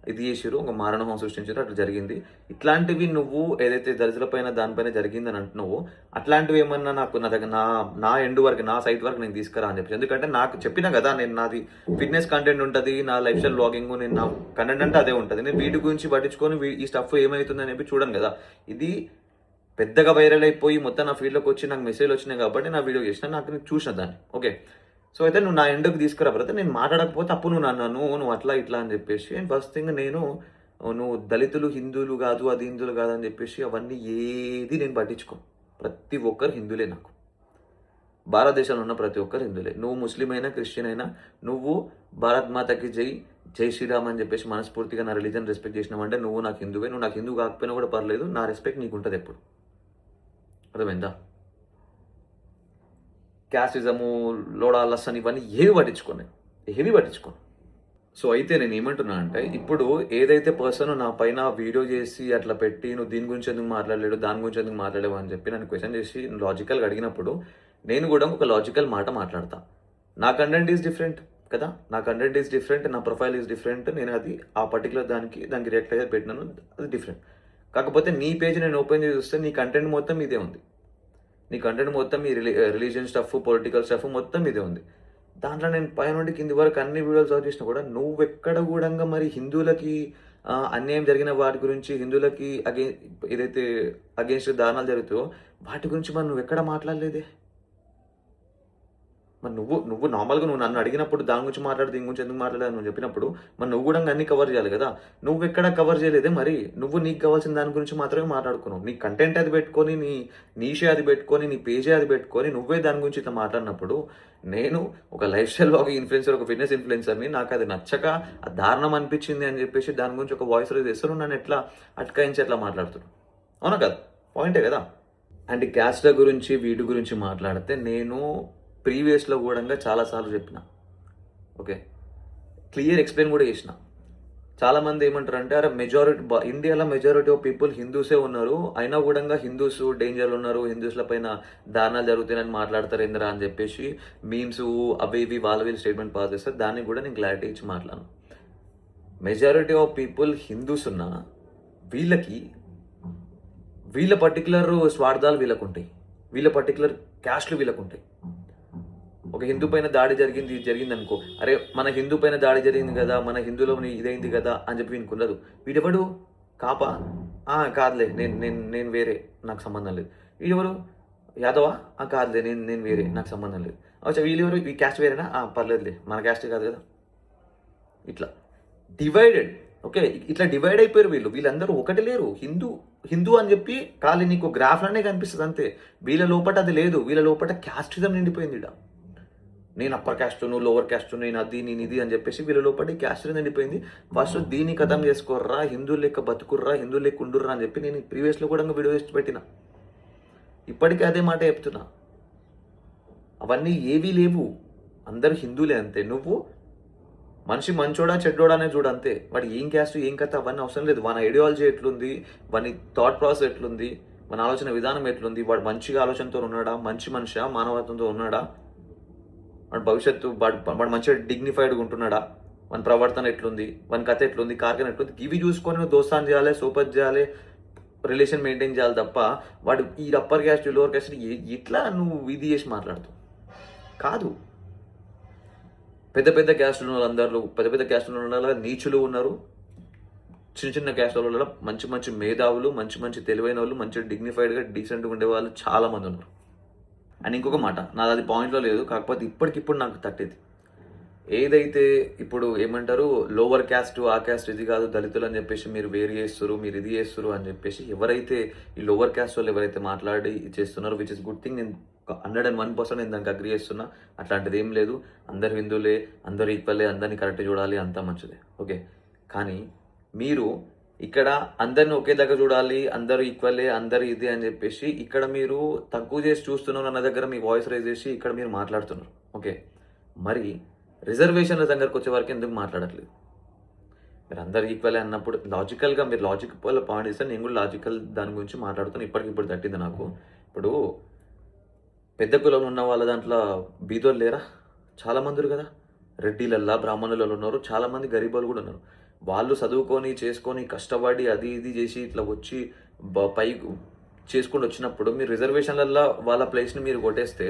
ఇది చేసిరు ఒక మారణహం సృష్టించారు అట్లా జరిగింది. ఇట్లాంటివి నువ్వు ఏదైతే దళితులపైన దానిపైన జరిగిందని అంటున్నావో అట్లాంటివి ఏమన్నా నాకు నా దగ్గర నా నా ఎండ్ వరకు నా సైట్ వరకు నేను తీసుకురా అని చెప్పి ఎందుకంటే నాకు చెప్పిన కదా నేను నాది ఫిట్నెస్ కంటెంట్ ఉంటుంది నా లైఫ్ స్టైల్ బ్లాగింగ్ నేను నా కంటెంట్ అంటే అదే ఉంటుంది. నేను వీటి గురించి పట్టించుకొని ఈ స్టఫ్ ఏమవుతుంది అని చెప్పి చూడను కదా. ఇది పెద్దగా వైరల్ అయిపోయి మొత్తం నా ఫీల్డ్లోకి వచ్చి నాకు మెసేజ్ వచ్చినాయి కాబట్టి నా వీడియో చేసిన నాకు నేను చూసిన దాన్ని. ఓకే? సో అయితే నువ్వు నా ఎండకు తీసుకురా బ్రదర్. నేను మాట్లాడకపోతే అప్పుడు నువ్వు నన్ను నువ్వు నువ్వు అట్లా ఇట్లా అని చెప్పేసి అండ్ ఫస్ట్ థింగ్ నేను నువ్వు దళితులు హిందువులు కాదు అది హిందువులు కాదు అని చెప్పేసి అవన్నీ ఏది నేను పట్టించుకో. ప్రతి ఒక్కరు హిందువులే నాకు. భారతదేశంలో ఉన్న ప్రతి ఒక్కరు హిందువులే. నువ్వు ముస్లిం అయినా క్రిస్టియన్ అయినా నువ్వు భారత్ మాతకి జై జై శ్రీరామ్ అని చెప్పేసి మనస్ఫూర్తిగా నా రిలీజన్ రెస్పెక్ట్ చేసినావంటే నువ్వు నాకు హిందువే. నువ్వు నాకు హిందూ కాకపోయినా కూడా పర్లేదు. నా రెస్పెక్ట్ నీకు ఉంటుంది ఎప్పుడు. అర్థమైందా? క్యాస్టిజము లోడా లస్సన్ ఇవన్నీ ఏవి పట్టించుకున్నాయి ఏవి పట్టించుకోను. సో అయితే నేను ఏమంటున్నా అంటే ఇప్పుడు ఏదైతే పర్సన్ నా పైన వీడియో చేసి అట్లా పెట్టి నువ్వు దీని గురించి ఎందుకు మాట్లాడలేడు? దాని గురించి ఎందుకు మాట్లాడలేవు? అని చెప్పి నన్ను క్వశ్చన్ చేసి లాజికల్గా అడిగినప్పుడు నేను కూడా ఒక లాజికల్ మాట మాట్లాడతా. నా కంటెంట్ ఈజ్ డిఫరెంట్ కదా? నా కంటెంట్ ఈజ్ డిఫరెంట్ నా ప్రొఫైల్ ఈజ్ డిఫరెంట్ నేను అది ఆ పర్టికులర్ దానికి దానికి రియాక్ట్ అయ్యేది పెట్టినాను అది డిఫరెంట్ కాకపోతే నీ పేజ్ నేను ఓపెన్ చేసి చూస్తే నీ కంటెంట్ మొత్తం ఇదే ఉంది. నీ కంటెంట్ మొత్తం ఈ రిలీ రిలీజియన్ స్టఫ్ పొలిటికల్ స్టఫ్ మొత్తం ఇదే ఉంది. దాంట్లో నేను పై నుండి కింది వరకు అన్ని వీడియోలు సర్చ్ చేసినా కూడా నువ్వెక్కడ కూడా మరి హిందువులకి అన్యాయం జరిగిన వాటి గురించి హిందువులకి అగే ఏదైతే అగేన్స్ట్ దారుణాలు జరుగుతాయో వాటి గురించి మరి నువ్వు ఎక్కడ మాట్లాడలేదే? మరి నువ్వు నువ్వు నార్మల్గా నువ్వు నన్ను అడిగినప్పుడు దాని గురించి మాట్లాడు దీని గురించి ఎందుకు మాట్లాడాలి నువ్వు చెప్పినప్పుడు మరి నువ్వు కూడా అన్ని కవర్ చేయాలి కదా. నువ్వు ఎక్కడ కవర్ చేయలేదే మరి. నువ్వు నీకు కావాల్సిన దాని గురించి మాత్రమే మాట్లాడుకున్నావు. నీ కంటెంట్ అది పెట్టుకొని నీ నీషే అది పెట్టుకొని నీ పేజే అది పెట్టుకొని నువ్వే దాని గురించి ఇట్లా మాట్లాడినప్పుడు నేను ఒక లైఫ్ స్టైల్ ఒక ఇన్ఫ్లుయెన్సర్ ఒక ఫిట్నెస్ ఇన్ఫ్లుయెన్సర్ని నాకు అది నచ్చక ఆ దారుణం అనిపించింది అని చెప్పేసి దాని గురించి ఒక వాయిస్ రేజ్ చేస్తారు నన్ను ఎట్లా అట్కాయించి ఎట్లా మాట్లాడుతున్నాను అవునా కదా? పాయింటే కదా? అండ్ క్యాస్ట్ల గురించి వీటి గురించి మాట్లాడితే నేను ప్రీవియస్లో కూడా చాలాసార్లు చెప్పిన. ఓకే? క్లియర్ ఎక్స్ప్లెయిన్ కూడా చేసిన. చాలామంది ఏమంటారు అంటే అరే మెజారిటీ ఇండియాలో మెజారిటీ ఆఫ్ పీపుల్ హిందూసే ఉన్నారు. అయినా కూడా హిందూస్ డేంజర్లు ఉన్నారు. హిందూస్ల పైన దారుణాలు జరుగుతాయని మాట్లాడతారు ఎందురా అని చెప్పేసి మీమ్స్ అవి ఇవి వాళ్ళ వీళ్ళు స్టేట్మెంట్ పాస్ చేస్తారు. దానికి కూడా నేను క్లారిటీ ఇచ్చి మాట్లాడను. మెజారిటీ ఆఫ్ పీపుల్ హిందూస్ ఉన్న వీళ్ళకి వీళ్ళ పర్టికులర్ స్వార్థాలు వీళ్ళకు ఉంటాయి వీళ్ళ పర్టికులర్ క్యాస్ట్లు వీళ్ళకు ఉంటాయి ఒక హిందూ పైన దాడి జరిగింది జరిగింది అనుకో అరే మన హిందూ పైన దాడి జరిగింది కదా మన హిందూలో ఇదైంది కదా అని చెప్పి వీనుకున్నదు వీడెవడు? కాపా? ఆ, కాదులే నేను నేను నేను వేరే నాకు సంబంధం లేదు. వీడెవరు? యాదవా? ఆ, కాదులే నేను నేను వేరే నాకు సంబంధం లేదు. అచ్చా వీళ్ళెవరు? ఈ క్యాస్ట్ వేరేనా? ఆ, పర్లేదులే మన క్యాస్ట్ కాదు కదా. ఇట్లా. డివైడెడ్ ఓకే ఇట్లా డివైడ్ అయిపోయారు వీళ్ళు. వీళ్ళందరూ ఒకటి లేరు. హిందూ హిందూ అని చెప్పి ఖాళీ నీకు గ్రాఫ్లోనే కనిపిస్తుంది అంతే. వీళ్ళ లోపట అది లేదు. వీళ్ళ లోపట క్యాస్టిజం నిండిపోయింది ఇక్కడ నేను అప్పర్ క్యాస్ట్ నువ్వు లోవర్ క్యాస్ట్ నేను అది నేను ఇది అని చెప్పేసి వీళ్ళ లోపలి క్యాస్ట్ నిండిపోయింది. ఫస్ట్ దీన్ని కథం చేసుకోర్రా హిందూ లెక్క బతుకుర్రా హిందూ లెక్క ఉండుర్రా అని చెప్పి నేను ప్రీవియస్లో కూడా వీడియో చేసి పెట్టిన. ఇప్పటికీ అదే మాట చెప్తున్నా. అవన్నీ ఏవీ లేవు. అందరు హిందువులే అంతే. నువ్వు మనిషి మంచోడా చెడ్డోడా చూడంతే చూడు అంతే. వాడు ఏం క్యాస్ట్ ఏం కథ అవన్నీ అవసరం లేదు. వాని ఐడియాలజీ ఎట్లుంది? వాని థాట్ ప్రాసెస్ ఎట్లుంది? మన ఆలోచన విధానం ఎట్లుంది? వాడు మంచిగా ఆలోచనతో ఉన్నాడా? మంచి మనిషా? మానవత్వంతో ఉన్నాడా? వాడు భవిష్యత్తు వాడు వాడు మంచిగా డిగ్నిఫైడ్గా ఉంటున్నాడా? మన ప్రవర్తన ఎట్లుంది? మన కథ ఎట్లుంది? కార్యక్రమం ఎట్లుంది? ఇవి చూసుకొని నువ్వు దోస్తాన్ చేయాలి సూపర్ చేయాలి రిలేషన్ మెయింటైన్ చేయాలి తప్ప వాడు ఈ అప్పర్ క్యాస్ట్ లోవర్ క్యాస్ట్ ఎట్లా నువ్వు ఇది చేసి మాట్లాడుతావు? కాదు. పెద్ద పెద్ద క్యాస్టులు ఉన్న వాళ్ళందరూ పెద్ద పెద్ద క్యాస్టులు ఉన్న నీచులు ఉన్నారు. చిన్న చిన్న క్యాస్టుల వల్ల మంచి మంచి మేధావులు మంచి మంచి తెలివైన వాళ్ళు మంచి డిగ్నిఫైడ్గా డీసెంట్గా ఉండే వాళ్ళు ఉన్నారు. అండ్ ఇంకొక మాట నాది అది పాయింట్లో లేదు కాకపోతే ఇప్పటికిప్పుడు నాకు తట్టేది. ఏదైతే ఇప్పుడు ఏమంటారు లోవర్ క్యాస్ట్ ఆ క్యాస్ట్ ఇది కాదు దళితులు అని చెప్పేసి మీరు వేరు చేస్తారు మీరు ఇది చేస్తారు అని చెప్పేసి ఎవరైతే ఈ లోవర్ క్యాస్ట్ వాళ్ళు ఎవరైతే మాట్లాడి చేస్తున్నారో విచ్ ఇస్ గుడ్ థింగ్ నేను హండ్రెడ్ అండ్ వన్ పర్సెంట్ నేను దానికి అగ్రి చేస్తున్నా. అట్లాంటిది ఏం లేదు. అందరు హిందువులే అందరు ఈక్వలే అందరినీ కరెక్ట్ చూడాలి అంతా మంచిదే. ఓకే కానీ మీరు ఇక్కడ అందరిని ఒకే దగ్గర చూడాలి అందరూ ఈక్వలే అందరు ఇది అని చెప్పేసి ఇక్కడ మీరు తక్కువ చేసి చూస్తున్నారు అన్న దగ్గర మీ వాయిస్ రైజ్ చేసి ఇక్కడ మీరు మాట్లాడుతున్నారు. ఓకే మరి రిజర్వేషన్ల దగ్గరకు వచ్చే వరకు ఎందుకు మాట్లాడట్లేదు? మీరు అందరు ఈక్వల్ అన్నప్పుడు లాజికల్గా మీరు లాజిక్ వల్ల పాయింట్ ఇస్తే నేను కూడా లాజికల్ దాని గురించి మాట్లాడుతాను ఇప్పటికి ఇప్పుడు తట్టింది నాకు. ఇప్పుడు పెద్ద కులం ఉన్న వాళ్ళ దాంట్లో బీదోళ్ళు లేరా? చాలామంది కదా. రెడ్డిలల్లా బ్రాహ్మణులలో ఉన్నారు. చాలా మంది కూడా ఉన్నారు. వాళ్ళు చదువుకొని చేసుకొని కష్టపడి అది ఇది చేసి ఇట్లా వచ్చి పై చేసుకుంటూ వచ్చినప్పుడు మీరు రిజర్వేషన్లల్లో వాళ్ళ ప్లేస్ని మీరు కొట్టేస్తే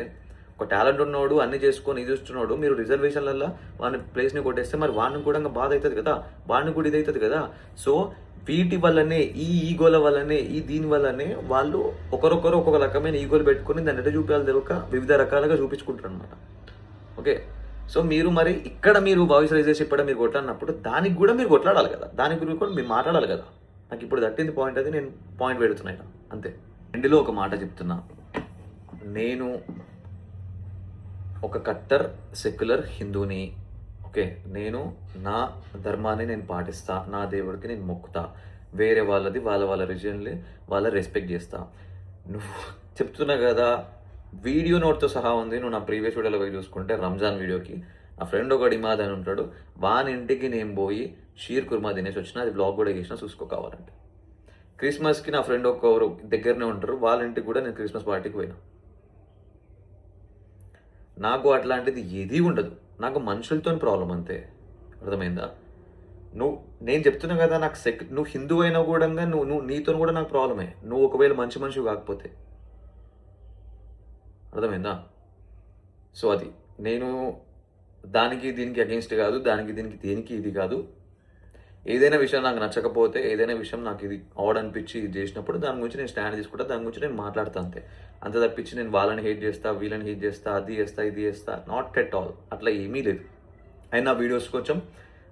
ఒక టాలెంట్ ఉన్నోడు అన్ని చేసుకొని ఇది చూస్తున్నాడు మీరు రిజర్వేషన్లలో వాని ప్లేస్ని కొట్టేస్తే మరి వాడిని కూడా ఇంకా బాధ అవుతుంది కదా వాడిని కూడా ఇది అవుతుంది కదా. సో వీటి వల్లనే ఈ ఈగోల వల్లనే ఈ దీని వల్లనే వాళ్ళు ఒకరొకరు ఒక్కొక్క రకమైన ఈగోలు పెట్టుకొని దాన్ని ఎట్లా చూపించాలి తెలియక వివిధ రకాలుగా చూపించుకుంటారు అనమాట ఓకే? సో మీరు మరి ఇక్కడ మీరు వాయిస్ రైజ్ చేసి ఇప్పుడు మీరు కొట్లాడినప్పుడు దానికి కూడా మీరు కొట్లాడాలి కదా. దాని గురించి కూడా మీరు మాట్లాడాలి కదా. నాకు ఇప్పుడు తట్టింది పాయింట్ అది నేను పాయింట్ పెడుతున్నాయి అంతే. ఎండిలో ఒక మాట చెప్తున్నా. నేను ఒక కట్టర్ సెక్యులర్ హిందూని ఓకే నేను నా ధర్మాన్ని నేను పాటిస్తా నా దేవుడికి నేను మొక్కుతా. వేరే వాళ్ళది వాళ్ళ వాళ్ళ రిజియన్ని వాళ్ళ రెస్పెక్ట్ చేస్తా. నువ్వు చెప్తున్నా కదా వీడియో నోట్తో సహా ఉంది. నువ్వు నా ప్రీవియస్ వీడియోలో పోయి చూసుకుంటే రంజాన్ వీడియోకి. నా ఫ్రెండ్ ఒక డిమాద్ అని ఉంటాడు. వాని ఇంటికి నేను పోయి షీర్ కుర్మా తినేసి వచ్చిన అది బ్లాగ్ కూడా చేసిన చూసుకో కావాలంటే. క్రిస్మస్కి నా ఫ్రెండ్ ఒకరు దగ్గరనే ఉంటారు. వాళ్ళ ఇంటికి కూడా నేను క్రిస్మస్ పార్టీకి పోయినా. నాకు అట్లాంటిది ఏది ఉండదు. నాకు మనుషులతో ప్రాబ్లం అంతే. అర్థమైందా? నువ్వు నేను చెప్తున్నా కదా నాకు సెక్ నువ్వు హిందూ అయినా కూడా నువ్వు నువ్వు నీతో కూడా నాకు ప్రాబ్లమే. నువ్వు ఒకవేళ మంచి మనిషి కాకపోతే. అర్థమైందా? సో అది. నేను దానికి దీనికి అగెన్స్ట్ కాదు దానికి దీనికి దేనికి ఇది కాదు. ఏదైనా విషయం నాకు నచ్చకపోతే ఏదైనా విషయం నాకు ఇది ఆడ్ అనిపించి ఇది చేసినప్పుడు దాని గురించి నేను స్టాండ్ తీసుకుంటా దాని గురించి నేను మాట్లాడతా అంతే. అంత తప్పించి నేను వాళ్ళని హేట్ చేస్తా వీళ్ళని హేట్ చేస్తా అది చేస్తా ఇది చేస్తా నాట్ ఎట్ ఆల్ అట్లా ఏమీ లేదు. అయినా వీడియోస్ కొంచెం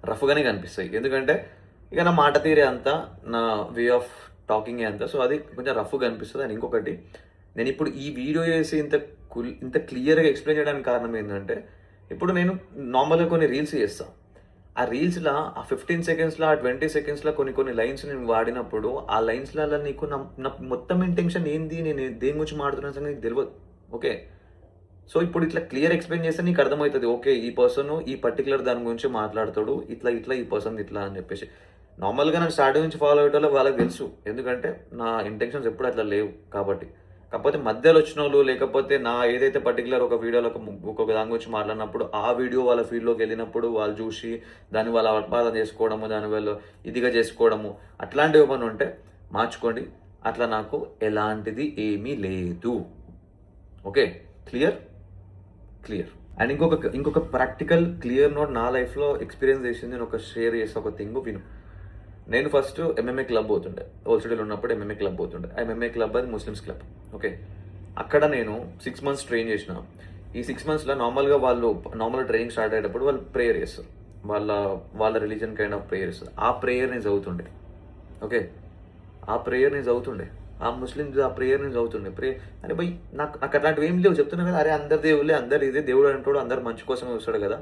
రఫ్గానే కనిపిస్తాయి. ఎందుకంటే ఇక నా మాట తీరే అంతా నా వే ఆఫ్ టాకింగ్ అంతా. సో అది కొంచెం రఫ్గా కనిపిస్తుంది. అండ్ ఇంకొకటి నేను ఇప్పుడు ఈ వీడియో చేసి ఇంత ఇంత క్లియర్గా ఎక్స్ప్లెయిన్ చేయడానికి కారణం ఏంటంటే ఇప్పుడు నేను నార్మల్గా కొన్ని రీల్స్ చేస్తాను ఆ రీల్స్లో ఆ ఫిఫ్టీన్ సెకండ్స్లో ఆ ట్వంటీ సెకండ్స్లో కొన్ని కొన్ని లైన్స్ నేను వాడినప్పుడు ఆ లైన్స్లలో నీకు నా నా మొత్తం ఇంటెన్షన్ ఏంది నేను దేని గురించి మాడుతున్నా సంగతి నీకు తెలియదు ఓకే? సో ఇప్పుడు ఇట్లా క్లియర్ ఎక్స్ప్లెయిన్ చేస్తే నీకు అర్థమవుతుంది. ఓకే ఈ పర్సన్ ఈ పర్టికులర్ దాని గురించి మాట్లాడతాడు ఇట్లా ఇట్లా ఈ పర్సన్ ఇట్లా అని చెప్పేసి. నార్మల్గా నేను స్టార్టింగ్ నుంచి ఫాలో అయ్యేటోళ్ళు వాళ్ళకి తెలుసు. ఎందుకంటే నా ఇంటెన్షన్స్ ఎప్పుడు అట్లా లేవు కాబట్టి. కాకపోతే మధ్యలో వచ్చిన వాళ్ళు లేకపోతే నా ఏదైతే పర్టికులర్ ఒక వీడియోలో ఒక ము- ఒక దాని గురించి మాట్లాడినప్పుడు ఆ వీడియో వాళ్ళ ఫీల్డ్లోకి వెళ్ళినప్పుడు వాళ్ళు చూసి దాన్ని వాళ్ళ అపార్థం చేసుకోవడము దాని వల్ల ఇదిగా చేసుకోవడము అట్లాంటివి ఏమైనా ఉంటే మార్చుకోండి. అట్లా నాకు ఎలాంటిది ఏమీ లేదు. ఓకే? క్లియర్ క్లియర్ అండ్ ఇంకొక ఇంకొక ప్రాక్టికల్ క్లియర్ నోట్ నా లైఫ్లో ఎక్స్పీరియన్స్ చేసింది నేను ఒక షేర్ చేసే ఒక థింగ్ విను. నేను ఫస్ట్ ఎంఎంఏ క్లబ్ పోతుండే. ఓల్సిడీలో ఉన్నప్పుడు ఎంఎంఏ క్లబ్ పోతుండే. ఆ ఎంఎంఏ క్లబ్ అది ముస్లిమ్స్ క్లబ్ ఓకే అక్కడ నేను సిక్స్ మంత్స్ ట్రైన్ చేసిన. ఈ సిక్స్ మంత్స్లో నార్మల్గా వాళ్ళు నార్మల్ ట్రైనింగ్ స్టార్ట్ అయ్యేటప్పుడు వాళ్ళు ప్రేయర్ చేస్తారు. వాళ్ళ వాళ్ళ రిలీజన్ కైండ్ ఆఫ్ ప్రేయర్ ఇస్తారు ఆ ప్రేయర్ నేను చదువుతుండే. ఓకే ఆ ప్రేయర్ నేను చదువుతుండే. ఆ ముస్లిమ్స్ ఆ ప్రేయర్ నేను చదువుతుండే. ప్రే అరే భయ్ నాకు నాకు అట్లాంటివి ఏం లేవు. చెప్తున్నా కదా అరే అందరి దేవుళ్ళే అందరు ఇదే దేవుడు అంటాడు అందరు మంచి కోసమే చూస్తాడు కదా.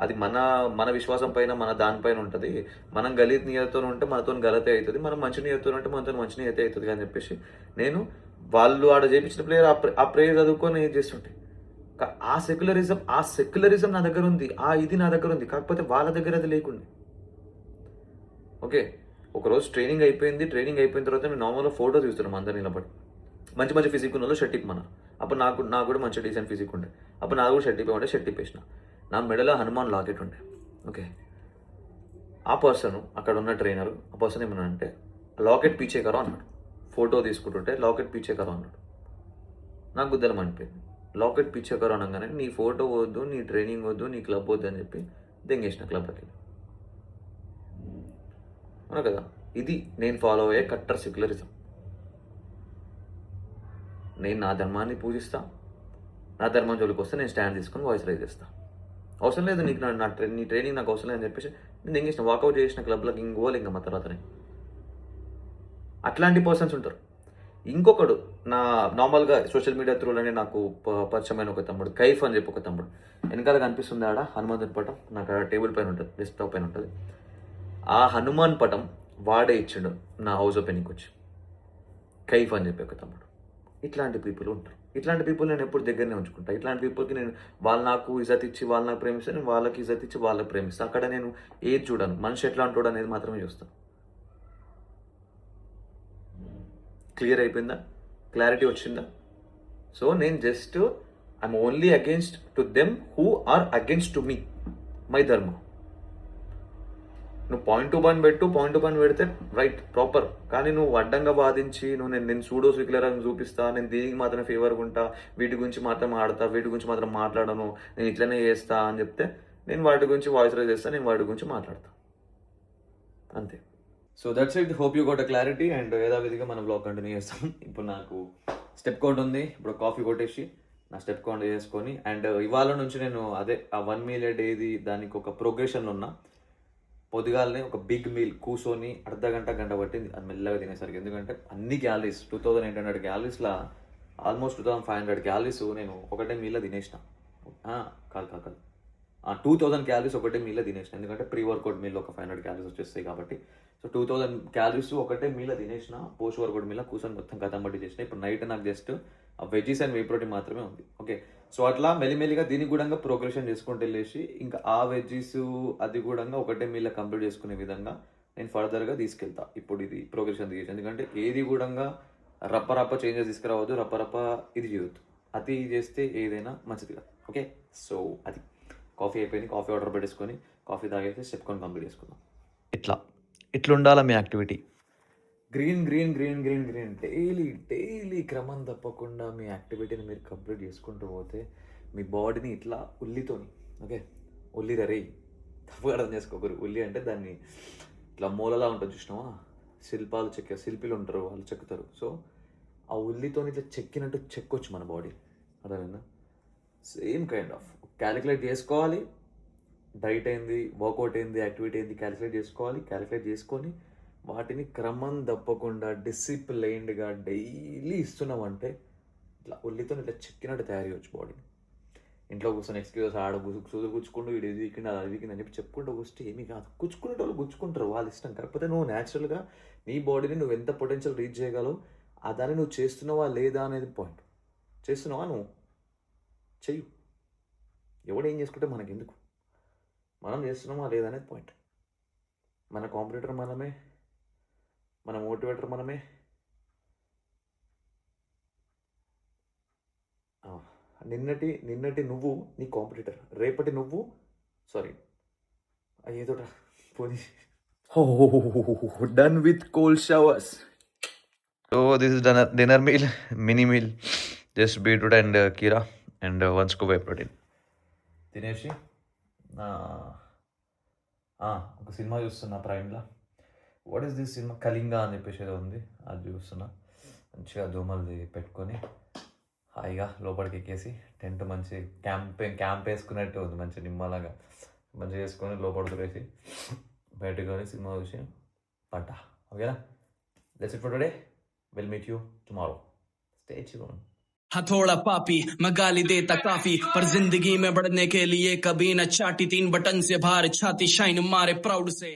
అది మన మన విశ్వాసం పైన మన దానిపైన ఉంటుంది. మనం గలీత్ నియతో ఉంటే మనతో గలతే అవుతుంది. మనం మంచి నియతో ఉంటే మనతో మంచి నియతే అవుతుంది అని చెప్పేసి. నేను వాళ్ళు ఆడ చేపించిన ప్లేయర్ ఆ ప్రేయర్ చదువుకొని చేస్తుంటే ఆ సెక్యులరిజం ఆ సెక్యులరిజం నా దగ్గర ఉంది. ఆ ఇది నా దగ్గర ఉంది. కాకపోతే వాళ్ళ దగ్గర అది లేకుండా. ఓకే? ఒకరోజు ట్రైనింగ్ అయిపోయింది. ట్రైనింగ్ అయిపోయిన తర్వాత మేము నార్మల్గా ఫోటో చూస్తున్నాం అందరు నిలబడి. మంచి మంచి ఫిజిక్ ఉన్న వాళ్ళు షర్ట్ ఇప్పమన్నారు అప్పుడు నాకు నాకు కూడా మంచి డీసెంట్ ఫిజిక్ ఉండే. అప్పుడు నాకు కూడా షర్ట్ ఇప్పమంటే షర్ట్ ఇప్పేసిన నా మెడలో హనుమాన్ లాకెట్ ఉండే. ఓకే. ఆ పర్సన్ అక్కడ ఉన్న ట్రైనర్ ఆ పర్సన్ ఏమన్నా అంటే లాకెట్ పీచే కరో అన్నాడు. ఫోటో తీసుకుంటుంటే లాకెట్ పీచే కరో అన్నాడు. నాకు గుద్దలం అనిపోయింది లాకెట్ పీచే కరో అనగానే నీ ఫోటో వద్దు నీ ట్రైనింగ్ వద్దు నీ క్లబ్ వద్దు అని చెప్పి దెంగేసిన క్లబ్లకి అవునా కదా? ఇది నేను ఫాలో అయ్యే కట్టర్ సెక్యులరిజం. నేను నా ధర్మాన్ని పూజిస్తా. నా ధర్మం జోలికి వస్తే నేను స్టాండ్ తీసుకొని వాయిస్ రైజ్ చేస్తా. అవసరం లేదు నీకు నా ట్రైన్ నీ ట్రైనింగ్ నాకు అవసరం లేదని చెప్పేసి నేను ఎంగేసిన వాకౌట్ చేసిన క్లబ్లకు ఇంకోవాలి ఇంకా మా తర్వాతనే. అట్లాంటి పర్సన్స్ ఉంటారు. ఇంకొకడు నా నార్మల్గా సోషల్ మీడియా త్రూలోనే నాకు ప- పరిచయమైన ఒక తమ్ముడు కైఫ్ అని చెప్పి ఒక తమ్ముడు. వెనకాల కనిపిస్తుంది ఆడ హనుమాన్ పటం నాకు టేబుల్ పైన ఉంటుంది డెస్క్టాప్ పైన ఉంటుంది. ఆ హనుమాన్ పటం వాడే ఇచ్చిండు నా హౌస్ ఓపెనింగ్కి వచ్చి కైఫ్ అని చెప్పి ఒక తమ్ముడు. ఇట్లాంటి పీపుల్ ఉంటారు. ఇట్లాంటి పీపుల్ నేను ఎప్పుడు దగ్గరనే ఉంచుకుంటా. ఇట్లాంటి పీపుల్కి నేను వాళ్ళు నాకు ఇజ్జత్ ఇచ్చి వాళ్ళు నాకు ప్రేమిస్తే నేను వాళ్ళకి ఇజ్జత్ ఇచ్చి వాళ్ళకి ప్రేమిస్తాను అక్కడ నేను ఏది చూడను. మనిషి ఎట్లా ఉంటాడు అనేది మాత్రమే చూస్తాను క్లియర్ అయిపోయిందా? క్లారిటీ వచ్చిందా? సో నేను just I'm only against to them who are against to me my dharma నువ్వు పాయింట్ టు పాయింట్ పెట్టు పాయింట్ టు పాయింట్ పెడితే రైట్ ప్రాపర్ కానీ నువ్వు అడ్డంగా బాధించి నువ్వు నేను నేను సూడో స్విక్లరాన్ని చూపిస్తా నేను దీనికి మాత్రం ఫేవర్గా ఉంటా వీటి గురించి మాత్రం ఆడతా వీటి గురించి మాత్రం మాట్లాడను నేను ఇట్లనే చేస్తా అని చెప్తే నేను వాటి గురించి వాయిస్ రైజ్ చేస్తా నేను వాటి గురించి మాట్లాడతా. అంతే. So that's it hope you got a clarity and యథావిధిగా మనం బ్లాగ్ కంటిన్యూ చేస్తాం. ఇప్పుడు నాకు స్టెప్ కౌంట్ ఉంది. ఇప్పుడు కాఫీ కొట్టేసి నా స్టెప్ కౌంట్ చేసుకొని అండ్ ఇవాళ నుంచి నేను అదే ఆ వన్ మీల్ డేది దానికి ఒక ప్రోగ్రెషన్లో ఉన్నా. పొద్దుగాలనే ఒక బిగ్ మీల్ కూర్చొని అర్ధ గంట గంట పట్టింది. అది మెల్లగా తినేసరికి. ఎందుకంటే అన్ని calories two thousand eight hundred క్యాలరీస్లో almost two thousand five hundred calories నేను ఒకటే మీల్లో తినేసిన. కాదు కాదు కాదు. టూ థౌసండ్ క్యాలరీస్ ఒకటే మీల్లో తినేసిన. ఎందుకంటే ప్రీ వర్కౌట్ మీల్ ఒక ఫైవ్ హండ్రెడ్ క్యాలరీస్ వచ్చేస్తాయి కాబట్టి. సో టూ థౌసండ్ క్యాలరీస్ ఒకటే మీలో తినేసిన. పోస్ట్ వర్కౌట్ మీలో కూర్చొని మొత్తం కథం బట్టి చేసిన. ఇప్పుడు నైట్ నాకు జస్ట్ ఆ వెజీస్ అండ్ వే ప్రోటీన్ మాత్రమే ఉంది. ఓకే సో అట్లా మెల్లిమెల్లిగా దీనికి కూడా ప్రోగ్రెషన్ చేసుకుంటూ వెళ్ళేసి ఇంకా ఆ వెజ్జీస్ అది కూడా ఒకటే మీలో కంప్లీట్ చేసుకునే విధంగా నేను ఫర్దర్గా తీసుకెళ్తా. ఇప్పుడు ఇది ప్రోగ్రెషన్ తీయచ్చు. ఎందుకంటే ఏది కూడా రప్ప రప్ప చేంజెస్ తీసుకురావద్దు రప్ప రప్ప ఇది చేయొద్దు. అతి చేస్తే ఏదైనా మంచిది కాదు ఓకే? సో అది. కాఫీ అయిపోయింది. కాఫీ ఆర్డర్ పెట్టేసుకొని కాఫీ తాగేసి చెప్పుకొని కంప్లీట్ చేసుకుందాం. ఇట్లా. ఇట్లా మీ activity? Green green green green green. Daily daily క్రమం తప్పకుండా మీ యాక్టివిటీని మీరు కంప్లీట్ చేసుకుంటూ పోతే మీ బాడీని ఇట్లా ఉల్లితోని ఓకే? ఉల్లి రరే తప్పగా అర్థం చేసుకోకరు ఉల్లి అంటే దాన్ని ఇట్లా మూలలా ఉంటుంది చూసినావా? శిల్పాలు చెక్క శిల్పిలు ఉంటారు వాళ్ళు చెక్కుతారు. సో ఆ ఉల్లితో ఇట్లా చెక్కినట్టు చెక్కొచ్చు మన బాడీ. అర్థమైందా? సేమ్ కైండ్ ఆఫ్ క్యాలిక్యులేట్ చేసుకోవాలి. డైట్ ఏంది? వర్కౌట్ ఏంది? యాక్టివిటీ ఏంది? క్యాలిక్యులేట్ చేసుకోవాలి. క్యాలిక్యులేట్ చేసుకొని వాటిని క్రమం తప్పకుండా డిసిప్లైన్డ్గా డైలీ ఇస్తున్నామంటే ఇట్లా ఉల్లితో ఇట్లా చెక్కినట్టు తయారు చేయొచ్చు బాడీని ఇంట్లో కూర్చొని ఎక్స్క్యూజ్ ఆడ సూదు గుచ్చుకుంటూ ఇది ఇది వీకింది అది వీకింది అని చెప్పి చెప్పుకుంటూ కూర్చుంటే ఏమీ కాదు. గుచ్చుకునే వాళ్ళు గుచ్చుకుంటారు వాళ్ళ ఇష్టం. కాకపోతే నువ్వు న్యాచురల్గా నీ బాడీని నువ్వు ఎంత పొటెన్షియల్ రీచ్ చేయగలవు ఆ దాన్ని నువ్వు చేస్తున్నావా లేదా అనేది పాయింట్ చేస్తున్నావా నువ్వు? చెయ్యు. ఎవడు ఏం చేసుకుంటే మనకెందుకు? మనం చేస్తున్నామా లేదా అనేది పాయింట్ మన కాంపిటీటర్ మనమే మన మోటివేటర్ మనమే. నిన్నటి నిన్నటి నువ్వు నీ కాంపిటీటర్. రేపటి నువ్వు సారీ ఏదోట పోనీ. Done with cold showers. So this is dinner dinner meal mini meal just beetroot and keera and one scoop whey protein. తినేసి ఆ, ఆ, ఒక సినిమా చూస్తున్నా ప్రైమ్లో. what is this cinema Kalinga అని చెప్పేసి ఏదో ఉంది అది చూస్తున్నా మంచిగా దోమలు పెట్టుకొని హాయిగా లోపలికి ఎక్కేసి టెంట్ మంచి క్యాంప్ క్యాంప్ వేసుకున్నట్టు ఉంది మంచి నిమ్మలాగా మంచిగా వేసుకొని లోపల దూరేసి బయటకు కొని సినిమా చూసి పంట ఓకేనా that's it for today will meet you tomorrow stay tune हथौड़ा पापी मैं गाली देता काफी पर जिंदगी में बढ़ने के लिए कभी न चाटी तीन बटन से बाहर छाती शाइन मारे प्राउड से